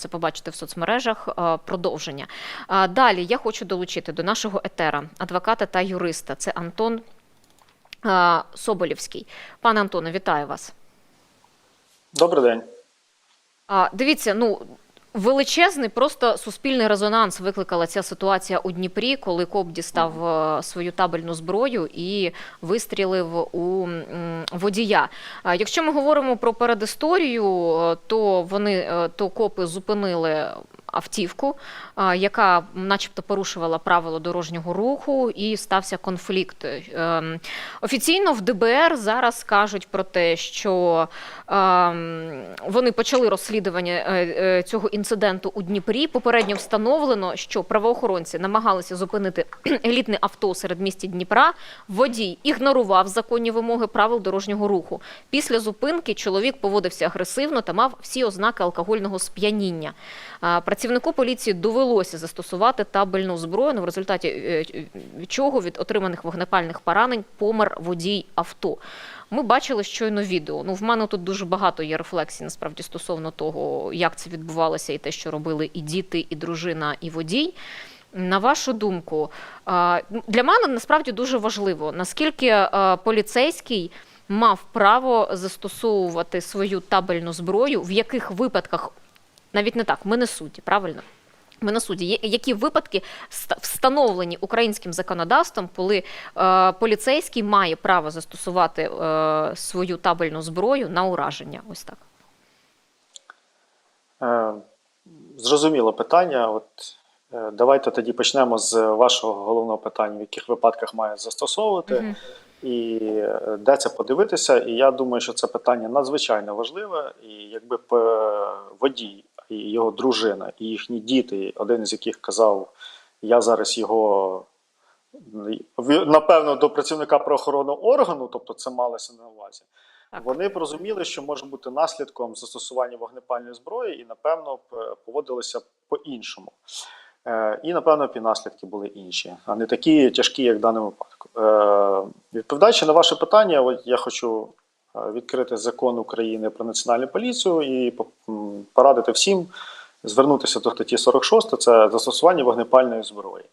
це побачити в соцмережах. Е, Продовження. Далі я хочу долучити до нашого етера адвоката та юриста. Це Антон Соболівський. Пане Антоне, вітаю вас. Добрий день. Дивіться, ну. Величезний просто суспільний резонанс викликала ця ситуація у Дніпрі, коли КОП дістав е, свою табельну зброю і вистрілив у водія. Якщо ми говоримо про передісторію, е, то вони е, то копи зупинили автівку, яка начебто порушувала правила дорожнього руху, і стався конфлікт. Ем, Офіційно в ДБР зараз кажуть про те, що ем, вони почали розслідування е, е, цього інциденту у Дніпрі. Попередньо встановлено, що правоохоронці намагалися зупинити елітне авто серед місті Дніпра. Водій ігнорував законні вимоги правил дорожнього руху. Після зупинки чоловік поводився агресивно та мав всі ознаки алкогольного сп'яніння. Працівнику поліції довелося застосувати табельну зброю, ну, в результаті е, чого від отриманих вогнепальних поранень помер водій авто. Ми бачили щойно відео. Ну, в мене тут дуже багато є рефлексій насправді стосовно того, як це відбувалося, і те, що робили і діти, і дружина, і водій. На вашу думку, для мене насправді дуже важливо, наскільки поліцейський мав право застосовувати свою табельну зброю, в яких випадках, навіть не так, ми не судді, правильно? Ми на суді. Які випадки ста- встановлені українським законодавством, коли е, поліцейський має право застосувати е, свою табельну зброю на ураження? Ось так. Е, Зрозуміло питання. От е, давайте тоді почнемо з вашого головного питання, в яких випадках має застосовувати Мгм. і е, де це подивитися. І я думаю, що це питання надзвичайно важливе. І якби п- водій і його дружина, і їхні діти, один з яких казав, я зараз його. Напевно, до працівника правоохоронного органу, тобто це малося на увазі. Так. Вони б розуміли, що може бути наслідком застосування вогнепальної зброї, і напевно е, поводилися по-іншому. Е, І напевно б і наслідки були інші, а не такі тяжкі, як в даному випадку. Е, Відповідаючи на ваше питання, от я хочу відкрити закон України про національну поліцію і порадити всім звернутися до статті 46, це застосування вогнепальної зброї.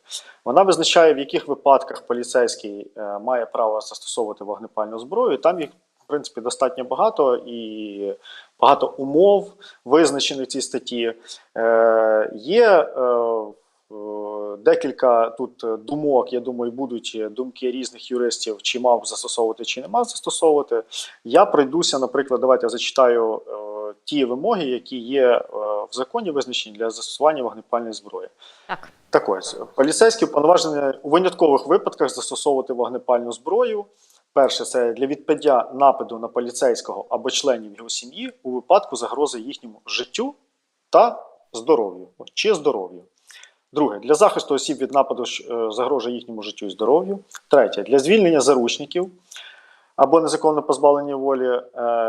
Вона визначає, в яких випадках поліцейський е, має право застосовувати вогнепальну зброю. Там їх, в принципі, достатньо багато і багато умов визначених в цій статті. Е, Є е, е, декілька тут думок, я думаю, будуть думки різних юристів, чи мав застосовувати, чи не мав застосовувати. Я пройдуся, наприклад, давайте я зачитаю е, ті вимоги, які є е, в законі визначені для застосування вогнепальної зброї. Так. Так ось, поліцейські уповноважені у виняткових випадках застосовувати вогнепальну зброю. Перше, це для відпадя нападу на поліцейського або членів його сім'ї у випадку загрози їхньому життю та здоров'ю чи здоров'ю. Друге, для захисту осіб від нападу що, е, загрожує їхньому життю і здоров'ю. Третє, для звільнення заручників або незаконно позбавлення волі. Е,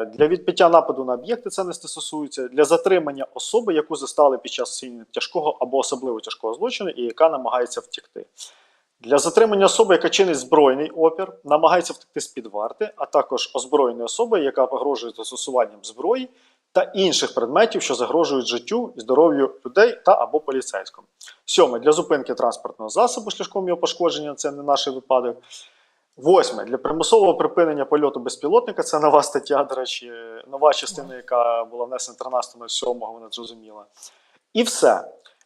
Для відбиття нападу на об'єкти це не стосується. Для затримання особи, яку застали під час тяжкого або особливо тяжкого злочину, і яка намагається втекти. Для затримання особи, яка чинить збройний опір, намагається втекти з-під варти, а також озброєної особи, яка погрожує застосуванням зброї та інших предметів, що загрожують життю і здоров'ю людей та або поліцейському. Сьоме для зупинки транспортного засобу шляхом його пошкодження, це не наш випадок. Восьме для примусового припинення польоту безпілотника. Це нова стаття, до речі, нова частина, яка була внесена 13.07, вона зрозуміла. І все.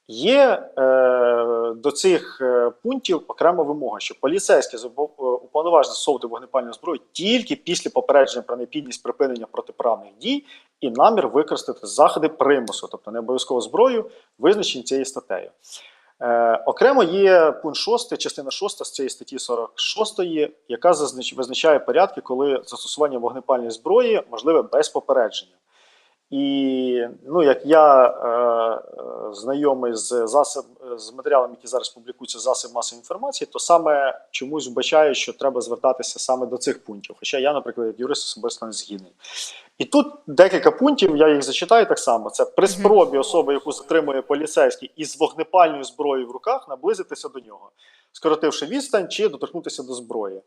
Є е, до цих е, пунктів окрема вимога, що поліцейські е, уповноважені застосовувати вогнепальну зброю тільки після попередження про необхідність припинення протиправних дій і намір використати заходи примусу, тобто не обов'язково зброю, визначені цією статтею. Е, окремо є пункт 6, частина 6 з цієї статті 46, яка визначає порядки, коли застосування вогнепальної зброї можливе без попередження. І ну, як я е, е, знайомий з засоб, з матеріалами, які зараз публікуються в засоб масової інформації, то саме чомусь вбачаю, що треба звертатися саме до цих пунктів. Хоча я, наприклад, як юрист особисто не згідний. І тут декілька пунктів, я їх зачитаю так само: це при спробі особи, яку затримує поліцейський із вогнепальною зброєю в руках, наблизитися до нього, скоротивши відстань чи доторкнутися до зброї.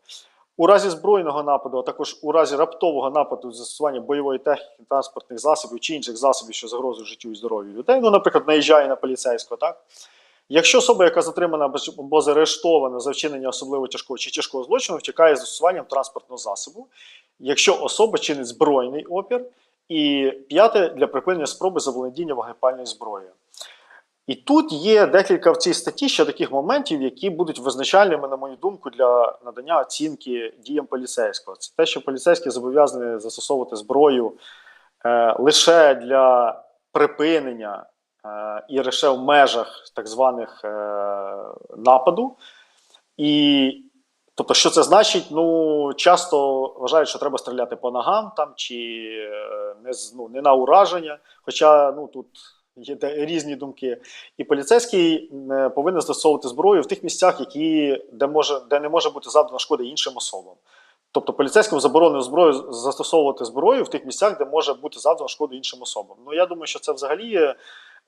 У разі збройного нападу, а також у разі раптового нападу застосування бойової техніки, транспортних засобів чи інших засобів, що загрожують життю і здоров'ю людей, ну, наприклад, наїжджає на поліцейського, так? Якщо особа, яка затримана або- заарештована за вчинення особливо тяжкого чи тяжкого злочину, втікає з застосуванням транспортного засобу, якщо особа чинить збройний опір, і п'яте для припинення спроби заволодіння вогнепальною зброєю. І тут є декілька в цій статті ще таких моментів, які будуть визначальними, на мою думку, для надання оцінки діям поліцейського. Це те, що поліцейські зобов'язані застосовувати зброю е, лише для припинення е, і лише в межах так званих е, нападу. І тобто, що це значить? Ну, часто вважають, що треба стріляти по ногам там чи е, не, ну, не на ураження. Хоча ну, тут є різні думки. І поліцейський е, повинен застосовувати зброю в тих місцях, які, де, може, де не може бути завдана шкода іншим особам. Тобто поліцейському заборонено зброю застосовувати зброю в тих місцях, де може бути завдана шкода іншим особам. Ну я думаю, що це взагалі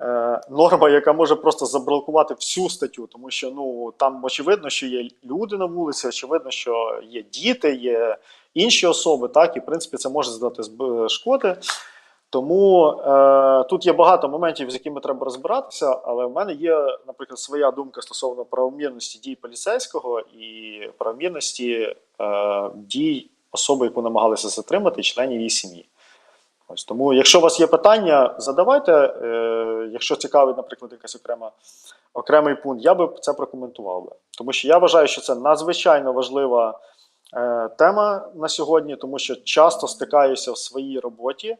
е, норма, яка може просто заблокувати всю статтю, тому що ну там очевидно, що є люди на вулиці, очевидно, що є діти, є інші особи, так і в принципі це може задати зб- шкоди. Тому е, тут є багато моментів, з якими треба розбиратися, але в мене є, наприклад, своя думка стосовно правомірності дій поліцейського і правомірності е, дій особи, яку намагалися затримати, членів її сім'ї. Ось тому, якщо у вас є питання, задавайте. Е, якщо цікавить, наприклад, якась окрема окремий пункт, я би це прокоментував би. Тому що я вважаю, що це надзвичайно важлива е, тема на сьогодні, тому що часто стикаюся в своїй роботі.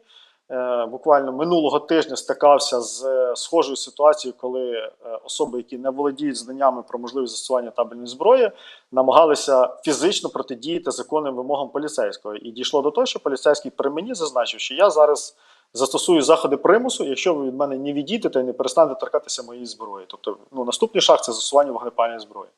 Е, буквально минулого тижня стикався з е, схожою ситуацією, коли е, особи, які не володіють знаннями про можливість застосування табельної зброї, намагалися фізично протидіяти законним вимогам поліцейського. І дійшло до того, що поліцейський при мені зазначив, що я зараз застосую заходи примусу, якщо ви від мене не відійдете і не перестанете торкатися моєї зброї. Тобто, ну наступний шаг це застосування вогнепальної зброї.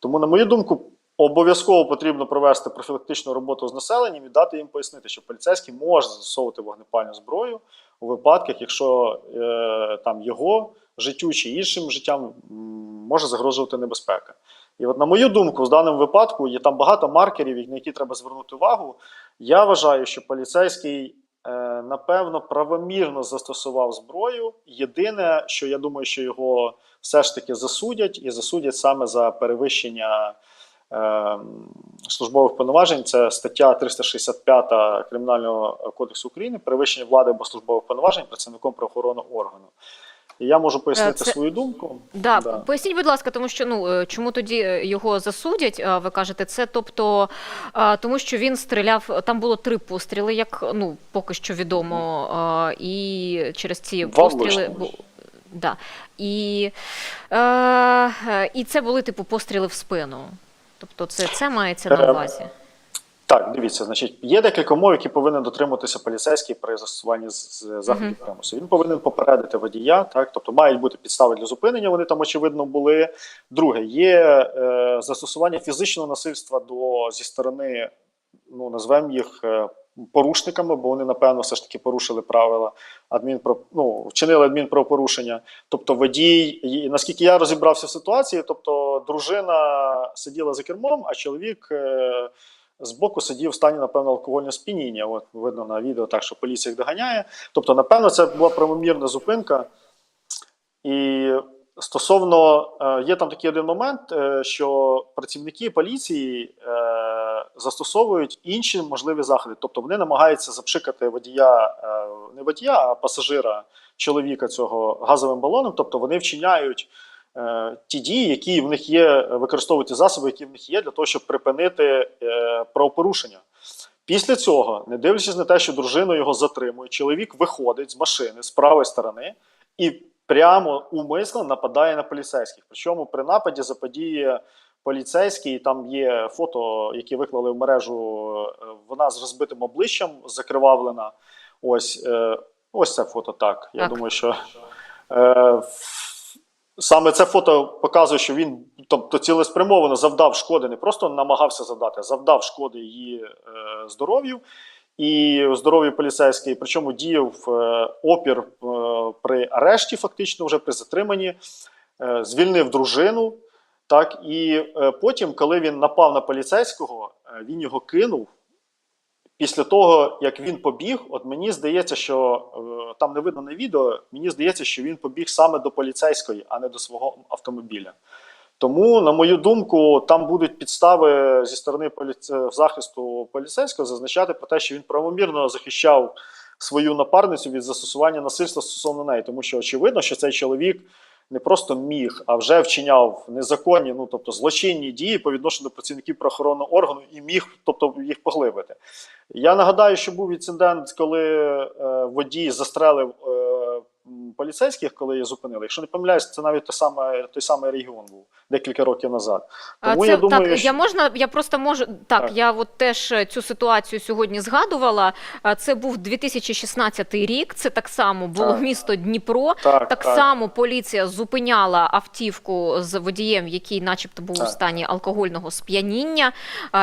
Тому, на мою думку, обов'язково потрібно провести профілактичну роботу з населенням і дати їм пояснити, що поліцейський може застосовувати вогнепальну зброю у випадках, якщо е, там його життю чи іншим життям може загрожувати небезпека. І от, на мою думку, в даному випадку є там багато маркерів, на які треба звернути увагу. Я вважаю, що поліцейський, е, напевно, правомірно застосував зброю. Єдине, що я думаю, що його все ж таки засудять, і засудять саме за перевищення службових повноважень. Це стаття 365 Кримінального кодексу України, перевищення влади або службових повноважень працівником правоохоронного органу. І я можу пояснити Це- свою думку. Да, Да. поясніть, будь ласка, тому що ну е, чому тоді е, його засудять? е, Ви кажете, це тобто е, тому, що він стріляв. Там було три постріли, як ну поки що відомо, е, і через ці Два постріли да. І, е, е, і це були типу постріли в спину. Тобто, це, це мається на Е, увазі. Так, дивіться, значить, є декілька умов, які повинен дотримуватися поліцейський при застосуванні з- з заходів примусу. Він повинен попередити водія, так, тобто мають бути підстави для зупинення, вони там очевидно були. Друге, є е, застосування фізичного насильства до зі сторони, ну назвемо їх е, порушниками, бо вони, напевно, все ж таки порушили правила адмінпро, ну, вчинили адмінправопорушення. Тобто водій, і, наскільки я розібрався в ситуації, тобто дружина сиділа за кермом, а чоловік. Е, Збоку сидів в стані, напевно, алкогольного сп'яніння. От видно на відео так, що поліція їх доганяє. Тобто, напевно, це була правомірна зупинка. І стосовно е, є там такий один момент, е, що працівники поліції е, застосовують інші можливі заходи. Тобто вони намагаються запшикати водія, е, не водія, а пасажира чоловіка цього газовим балоном. Тобто вони вчиняють е, ті дії, які в них є, використовують ті засоби, які в них є, для того, щоб припинити е, правопорушення. Після цього, не дивлячись на те, що дружина його затримує, чоловік виходить з машини з правої сторони і прямо умисно нападає на поліцейських. Причому при нападі заподіє поліцейський, там є фото, які виклали в мережу. е, Вона з розбитим обличчям закривавлена. Ось, е, ось це фото так. Я Так. думаю, що е, саме це фото показує, що він тобто цілеспрямовано завдав шкоди, не просто намагався завдати, а завдав шкоди її е, здоров'ю. І здоров'ю поліцейський, причому діяв е, опір е, при арешті, фактично, вже при затриманні, е, звільнив дружину. Так, і е, потім, коли він напав на поліцейського, е, він його кинув. Після того, як він побіг, от мені здається, що е, там не видно на відео, мені здається, що він побіг саме до поліцейської, а не до свого автомобіля. Тому, на мою думку, там будуть підстави зі сторони поліце... захисту поліцейського зазначати про те, що він правомірно захищав свою напарницю від застосування насильства стосовно неї, тому що очевидно, що цей чоловік не просто міг, а вже вчиняв незаконні, ну тобто злочинні дії по відношенню до працівників правоохоронного органу і міг, тобто їх поглибити. Я нагадаю, що був інцидент, коли е, водій застрелив е, поліцейських, коли їх зупинили. Якщо не помиляюсь, це навіть той самий, той самий регіон був декілька років назад. Тому це я думаю, так, що я можна, я просто можу так, Так. Я от теж цю ситуацію сьогодні згадувала. Це був 2016 рік. Це так само було Так. місто Дніпро. так, Так само поліція зупиняла автівку з водієм, який, начебто, був у стані алкогольного сп'яніння.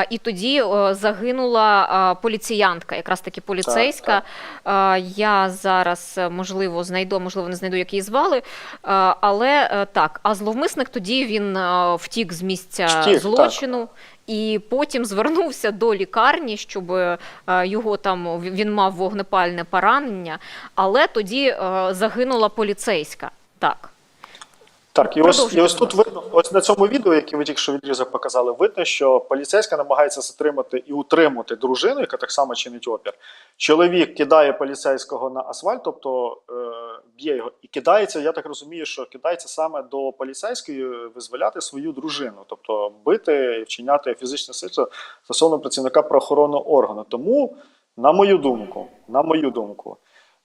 І тоді загинула поліціянтка, якраз таки поліцейська. А, Я зараз е, можливо знайду, можливо, не знайду, як її звали. Але е, так, а зловмисник тоді він е, втік з місця Втік, злочину. І потім звернувся до лікарні, щоб е, його там він мав вогнепальне поранення, але тоді е, загинула поліцейська. Так. Так, і ось, і ось тут видно, ось на цьому відео, яке ви тільки що відрізок показали, видно, що поліцейська намагається затримати і утримати дружину, яка так само чинить опір. Чоловік кидає поліцейського на асфальт, тобто е, б'є його, і кидається, я так розумію, що кидається саме до поліцейської визволяти свою дружину, тобто бити і вчиняти фізичне сильство стосовно працівника правоохоронного органу. Тому, на мою думку, на мою думку,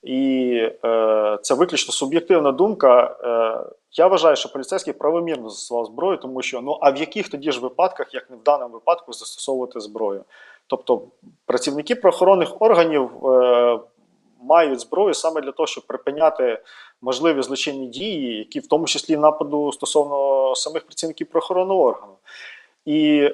і е, це виключно суб'єктивна думка. Е, я вважаю, що поліцейський правомірно застосував зброю, тому що ну а в яких тоді ж випадках, як не в даному випадку, застосовувати зброю? Тобто працівники правоохоронних органів е, мають зброю саме для того, щоб припиняти можливі злочинні дії, які в тому числі нападу стосовно самих працівників правоохоронного органу. І е,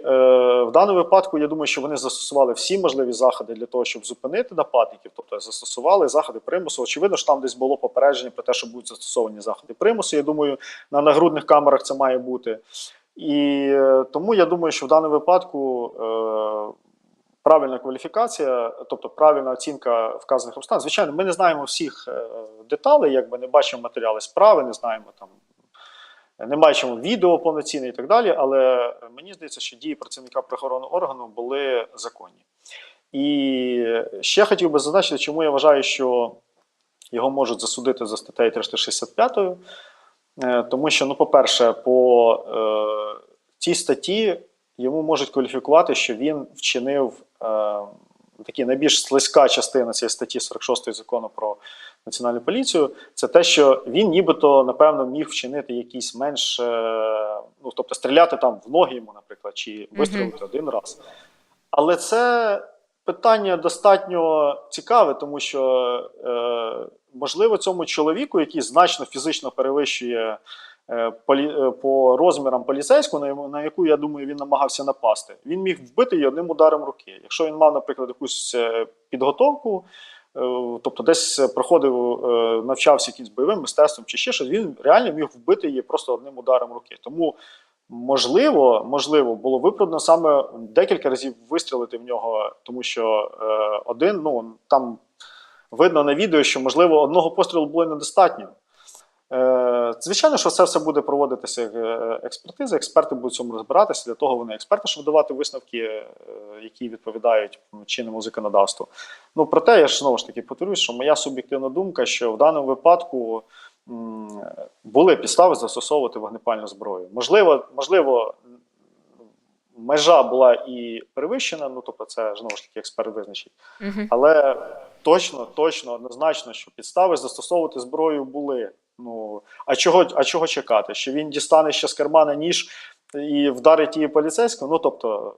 в даному випадку я думаю, що вони застосували всі можливі заходи для того, щоб зупинити нападників, тобто застосували заходи примусу. Очевидно, що там десь було попередження про те, що будуть застосовані заходи примусу. Я думаю, на нагрудних камерах це має бути. І е, тому я думаю, що в даному випадку е, правильна кваліфікація, тобто правильна оцінка вказаних обставин. Звичайно, ми не знаємо всіх е, деталей, якби не бачимо матеріали справи, не знаємо там. Не бачимо відео повноцінне і так далі, але мені здається, що дії працівника правоохоронного органу були законні. І ще хотів би зазначити, чому я вважаю, що його можуть засудити за статтею 365, Е, тому що, ну, по-перше, по е, цій статті йому можуть кваліфікувати, що він вчинив е, такі найбільш слизька частина цієї статті 46 закону про національну поліцію. Це те, що він нібито, напевно, міг вчинити якісь менш, е, ну тобто стріляти там в ноги йому, наприклад, чи вистрілити один раз. Але це питання достатньо цікаве, тому що е, можливо цьому чоловіку, який значно фізично перевищує е, по розмірам поліцейську, на, яку я думаю він намагався напасти, він міг вбити її одним ударом руки. Якщо він мав, наприклад, якусь підготовку. Е, Тобто десь проходив, е, навчався якимось бойовим мистецтвом чи ще щось, він реально міг вбити її просто одним ударом руки. Тому можливо, можливо, було виправдано саме декілька разів вистрілити в нього, тому що е, один, ну там видно на відео, що можливо одного пострілу було недостатньо. Е, звичайно, що це все буде проводитися як е, експертиза. Експерти будуть в цьому розбиратися. Для того вони експерти, щоб давати висновки, е, які відповідають чинному законодавству. Ну проте я ж знову ж таки повторюсь, що моя суб'єктивна думка, що в даному випадку були підстави застосовувати вогнепальну зброю. Можливо, можливо, межа була і перевищена. Ну тобто, це знову ж таки експерт визначить. Але точно, точно, однозначно, що підстави застосовувати зброю були. Ну а чого, а чого чекати? Що він дістане ще з кармана ніж і вдарить її поліцейського? Ну тобто,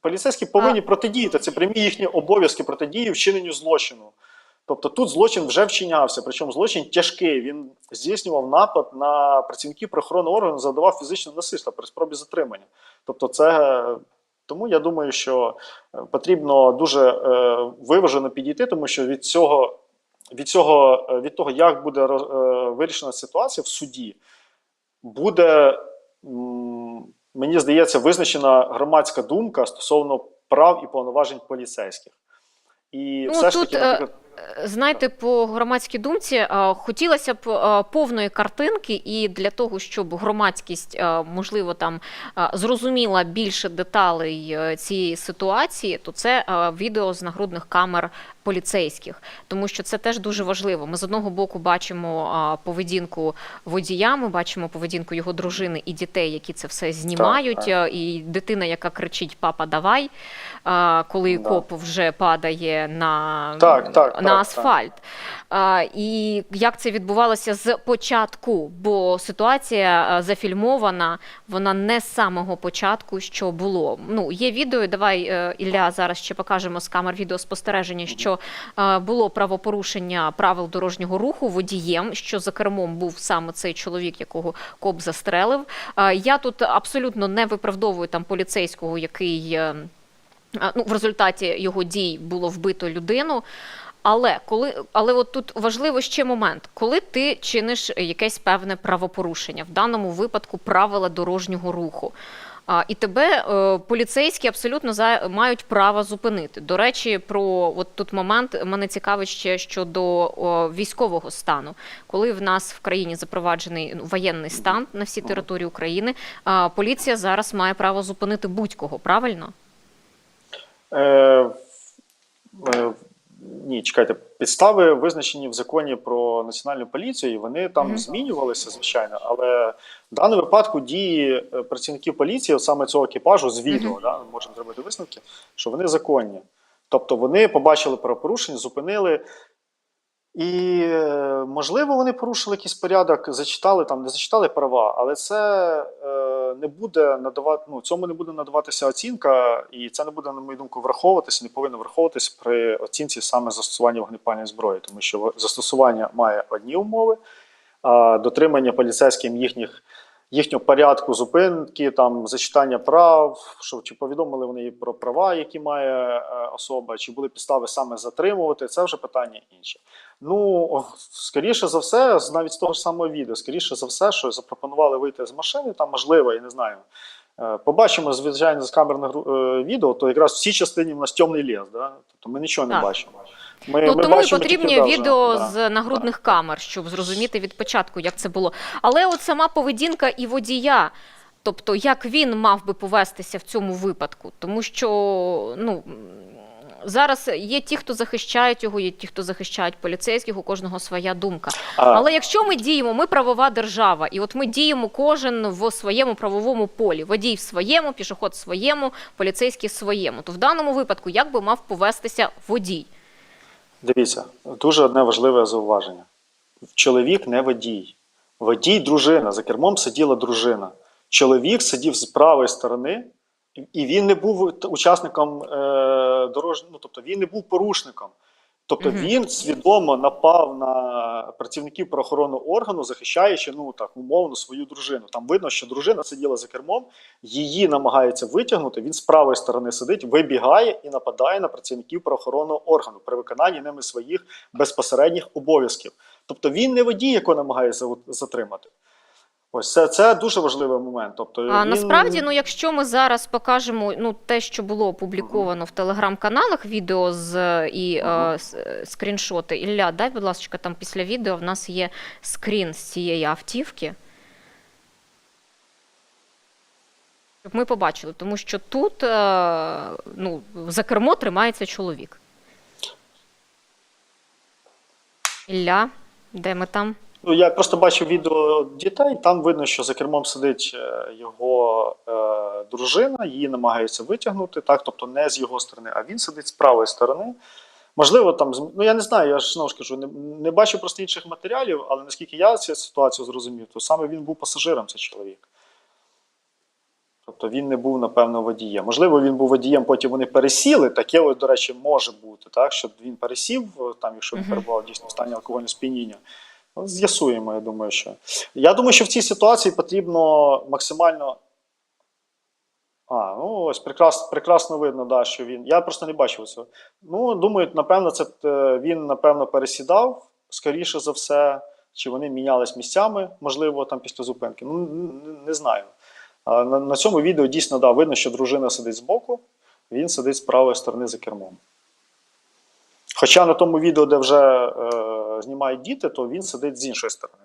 поліцейські повинні протидіяти. Це прямі їхні обов'язки протидії вчиненню злочину. Тобто тут злочин вже вчинявся, причому злочин тяжкий. Він здійснював напад на працівників правоохоронного органу, завдавав фізичне насильство при спробі затримання. Тобто, це тому я думаю, що е, потрібно дуже е, виважено підійти, тому що від цього, від цього, е, від того, як буде е, вирішена ситуація в суді, буде мені здається, визначена громадська думка стосовно прав і повноважень поліцейських. І Ну, все ж таки, е, наприклад, Знаєте, по громадській думці хотілося б повної картинки, і для того, щоб громадськість, можливо, там зрозуміла більше деталей е, цієї ситуації, то це відео з нагрудних камер поліцейських, тому що це теж дуже важливо. Ми з одного боку бачимо поведінку водія, ми бачимо поведінку його дружини і дітей, які це все знімають, так. і дитина, яка кричить Папа, давай, коли коп вже падає на, Так, так, на так, асфальт. А, і як це відбувалося з початку? Бо ситуація зафільмована, вона не з самого початку, що було. Ну, є відео, давай, е, Ілля, зараз ще покажемо з камер відеоспостереження, що було правопорушення правил дорожнього руху водієм, що за кермом був саме цей чоловік, якого коп застрелив. Я тут абсолютно не виправдовую там поліцейського, який. е, ну, в результаті його дій було вбито людину. Але коли, але от тут важливо ще момент, коли ти чиниш якесь певне правопорушення, в даному випадку правила дорожнього руху. А, і тебе е, поліцейські абсолютно за, мають право зупинити. До речі, про от тут момент мене цікавить ще щодо о, військового стану. Коли в нас в країні запроваджений ну, воєнний стан на всій території України, а, поліція зараз має право зупинити будь-кого, правильно? Е, е, ні, чекайте, підстави визначені в законі про національну поліцію, і вони там Мгм. змінювалися, звичайно. Але в даному випадку дії е, працівників поліції, от саме цього екіпажу, з відео, Мгм. да, ми можемо зробити висновки, що вони законні. Тобто вони побачили правопорушення, зупинили. І, е, можливо, вони порушили якийсь порядок, зачитали там, не зачитали права, але це е, не буде надавати, ну, цьому не буде надаватися оцінка, і це не буде, на мою думку, враховуватися, не повинно враховуватись при оцінці саме застосування вогнепальної зброї, тому що застосування має одні умови, а дотримання поліцейським їхніх. Їхнього порядку зупинки, там зачитання прав, що чи повідомили вони про права, які має е, особа, чи були підстави саме затримувати, це вже питання інше. Ну, скоріше за все, навіть з того ж самого відео, скоріше за все, що запропонували вийти з машини, там можливо, я не знаю. Е, Побачимо, звичайно, з камер на гру- е, відео, то якраз в цій частині в нас темний ліс, да? тобто ми нічого не Так. бачимо. Ми, Ну ми тому і потрібні да, відео да. з нагрудних камер, щоб зрозуміти від початку, як це було. Але от сама поведінка і водія. Тобто, як він мав би повестися в цьому випадку, тому що ну зараз є ті, хто захищають його, є ті, хто захищають поліцейських, у кожного своя думка. А, Але якщо ми діємо, ми правова держава, і от ми діємо кожен в своєму правовому полі, водій в своєму, пішоход в своєму, поліцейський в своєму, то в даному випадку як би мав повестися водій? Дивіться, дуже одне важливе зауваження. Чоловік не водій. Водій дружина. За кермом сиділа дружина. Чоловік сидів з правої сторони, і- він не був учасником е, дорожнього, ну, тобто він не був порушником. Тобто Мгм. він свідомо напав на працівників правоохоронного органу, захищаючи ну так умовно свою дружину. Там видно, що дружина сиділа за кермом, її намагається витягнути. Він з правої сторони сидить, вибігає і нападає на працівників правоохоронного органу при виконанні ними своїх безпосередніх обов'язків. Тобто він не водій, якого намагається затримати. Ось це, це дуже важливий момент. Тобто А він... насправді, ну якщо ми зараз покажемо ну те, що було опубліковано в телеграм-каналах, відео з і Мгм. с- е, скріншоти. Ілля, дай, будь ласка, там після відео в нас є скрін з цієї автівки. Щоб ми побачили, тому що тут е, ну, за кермо тримається чоловік. Ілля, де ми там? Ну, я просто бачив відео дітей, там видно, що за кермом сидить е, його е, дружина, її намагаються витягнути, так, тобто не з його сторони, а він сидить з правої сторони. Можливо, там, ну я не знаю, я ж знову ж кажу, не, не бачу просто інших матеріалів, але наскільки я цю ситуацію зрозумів, то саме він був пасажиром, цей чоловік. Тобто він не був, напевно, водієм. Можливо, він був водієм, потім вони пересіли. Таке, ось, до речі, може бути, так, що він пересів, е, там, якщо він перебував дійсно в стані алкогольного сп'яніння. З'ясуємо, я думаю, що. Я думаю, що в цій ситуації потрібно максимально. А, ну ось прекрасно, прекрасно видно, да, що він. Я просто не бачив цього. Ну, думаю, напевно, це е, він, напевно, пересідав, скоріше за все, чи вони мінялись місцями, можливо, там після зупинки. Ну, не знаю. А на, на цьому відео дійсно да, видно, що дружина сидить збоку, він сидить з правої сторони за кермом. Хоча на тому відео, де вже е, знімають діти, то він сидить з іншої сторони.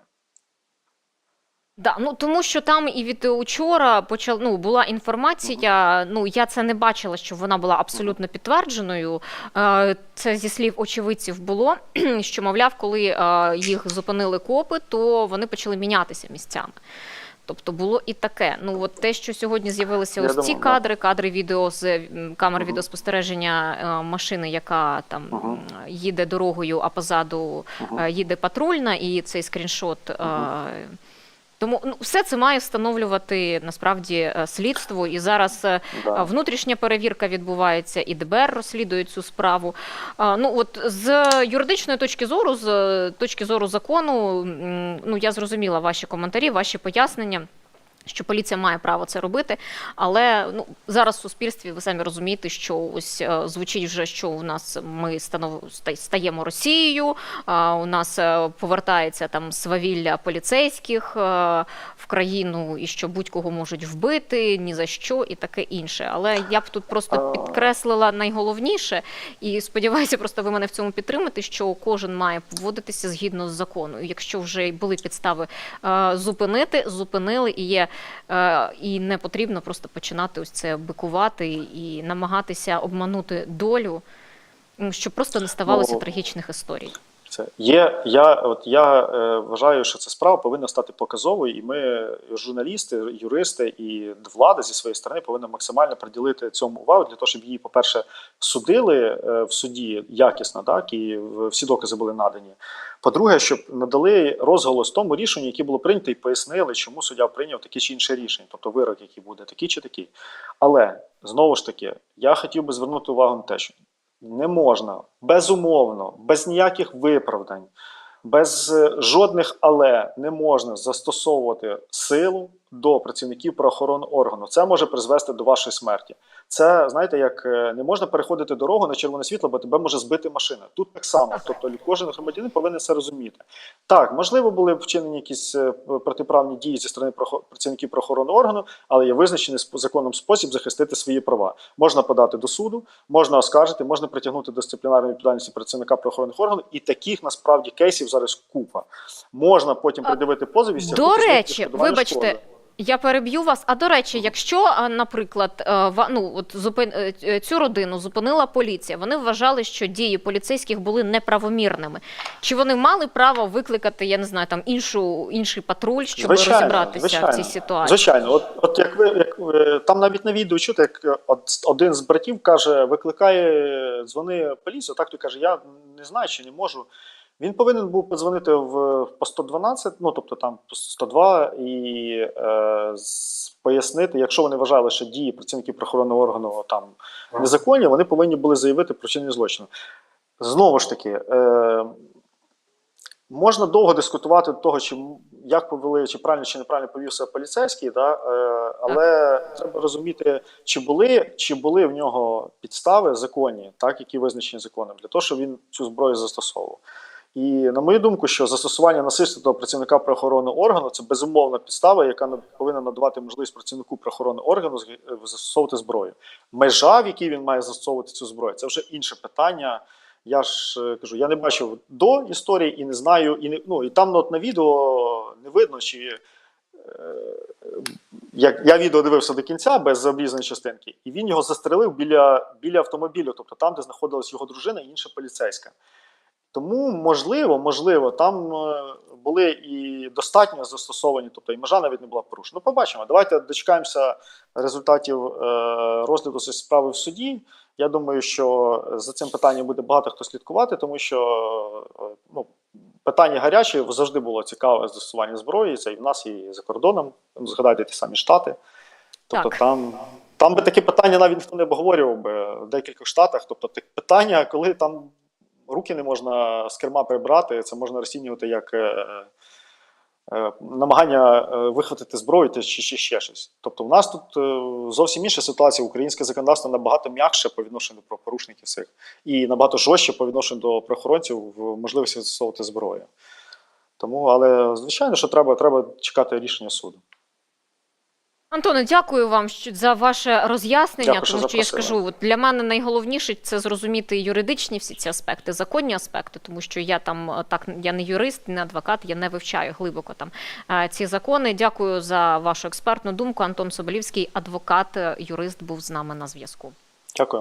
Да, ну тому що там і від учора почала ну, була інформація. Ну я це не бачила, що вона була абсолютно підтвердженою. Е, Це зі слів очевидців було, що мовляв, коли е, їх зупинили копи, то вони почали мінятися місцями. Тобто було і таке. Ну от те, що сьогодні з'явилися ось ці думаю, да. кадри, кадри відео з камер угу. відеоспостереження е, машини, яка там угу. їде дорогою, а позаду е, їде патрульна, і цей скріншот. е, Тому ну, все це має встановлювати насправді е, слідство. І зараз е, Да. внутрішня перевірка відбувається, і ДБР розслідує цю справу. Ну от з юридичної точки зору, з е, точки зору закону, ну я зрозуміла ваші коментарі, ваші пояснення. Що поліція має право це робити, але ну зараз в суспільстві ви самі розумієте, що ось е, звучить вже, що у нас ми станов... ста- стаємо Росією. У нас е, повертається там свавілля поліцейських е, в країну, і що будь-кого можуть вбити, ні за що, і таке інше. Але я б тут просто підкреслила найголовніше, і сподіваюся, просто ви мене в цьому підтримаєте, що кожен має поводитися згідно з законом. Якщо вже були підстави зупинити, зупинили і є. Е, і не потрібно просто починати ось це бикувати і намагатися обманути долю, щоб просто не ставалося Ну, трагічних історій. Це є. Я от я е, вважаю, що ця справа повинна стати показовою, і ми, журналісти, юристи і влада зі своєї сторони повинна максимально приділити цьому увагу для того, щоб її, по-перше, судили е, в суді якісно, так і всі докази були надані. По-друге, щоб надали розголос тому рішенню, яке було прийнято, і пояснили, чому суддя прийняв такі чи інші рішення, тобто вирок, який буде такий чи такий. Але знову ж таки, я хотів би звернути увагу на те, що не можна. Безумовно, без ніяких виправдань, без е, жодних але не можна застосовувати силу до працівників правоохоронного органу. Це може призвести до вашої смерті. Це знаєте, як е, не можна переходити дорогу на червоне світло, бо тебе може збити машина. Тут так само. Тобто кожен громадянин повинен це розуміти. Так, можливо, були вчинені якісь е, протиправні дії зі сторони працівників правоохоронного органу, але є визначений законом спосіб захистити свої права. Можна подати до суду, можна оскаржити, можна притягнути до дисциплінарної відповідальності працівника правоохоронних органів, і таких насправді кейсів зараз купа. Можна потім придивити позов і До речі, вибачте, шкоди. Я переб'ю вас. А до речі, якщо, наприклад, е, ну, от зупин... е, е, цю родину зупинила поліція, вони вважали, що дії поліцейських були неправомірними. Чи вони мали право викликати, я не знаю, там іншу інший патруль, щоб Звичайно, розібратися звичайно. в цій ситуації? Звичайно, от, от як ви як ви- там навіть на відео чути, як от один з братів каже, викликає, дзвони поліцію, так той каже, я не знаю, чи не можу. Він повинен був подзвонити в по 112, ну тобто там по 102, і е, з- пояснити, якщо вони вважали, що дії працівників правоохоронного органу там незаконні, вони повинні були заявити про чинення злочину. Знову ж таки, е, можна довго дискутувати до того, чи м- як повели, чи правильно чи неправильно повів себе поліцейський, да? е, але треба розуміти, чи були, чи були в нього підстави законні, так, які визначені законом, для того, щоб він цю зброю застосовував. І на мою думку, що застосування насильства працівника правоохоронного органу це безумовна підстава, яка повинна надавати можливість працівнику правоохоронного органу е, застосовувати зброю. Межа, в якій він має застосовувати цю зброю, це вже інше питання. Я ж е, кажу, я не бачив до історії і не знаю, і не ну і там от на відео не видно, чи е, як я відео дивився до кінця без обрізаної частинки, і він його застрелив біля, біля автомобілю, тобто там, де знаходилась його дружина і інша поліцейська. Тому, можливо, можливо, там е, були і достатньо застосовані, тобто і межа навіть не була порушена. Ну, побачимо. Давайте дочекаємося результатів е, розгляду цієї справи в суді. Я думаю, що за цим питанням буде багато хто слідкувати, тому що е, ну, питання гаряче завжди було цікаве застосування зброї. Це і в нас, і за кордоном. Згадайте ті самі штати. Тобто Так. там. Там би такі питання навіть ніхто не обговорював би в декількох штатах. Тобто так- питання, коли там руки не можна з керма прибрати, це можна розцінювати як е, е, намагання е, вихватити зброю чи, чи ще щось. Тобто, в нас тут зовсім інша ситуація. Українське законодавство набагато м'якше по відношенню до правопорушників цих і набагато жорстче по відношенню до правоохоронців в можливості застосовувати зброю. Тому, але звичайно, що треба, треба чекати рішення суду. Антоне, дякую вам за ваше роз'яснення, Дякую, що тому що я ж кажу, от для мене найголовніше це зрозуміти юридичні всі ці аспекти, законні аспекти, тому що я там е, так я не юрист, не адвокат, я не вивчаю глибоко там е, ці закони. Дякую за вашу експертну думку. Антон Соболівський, адвокат, е, юрист, був з нами на зв'язку.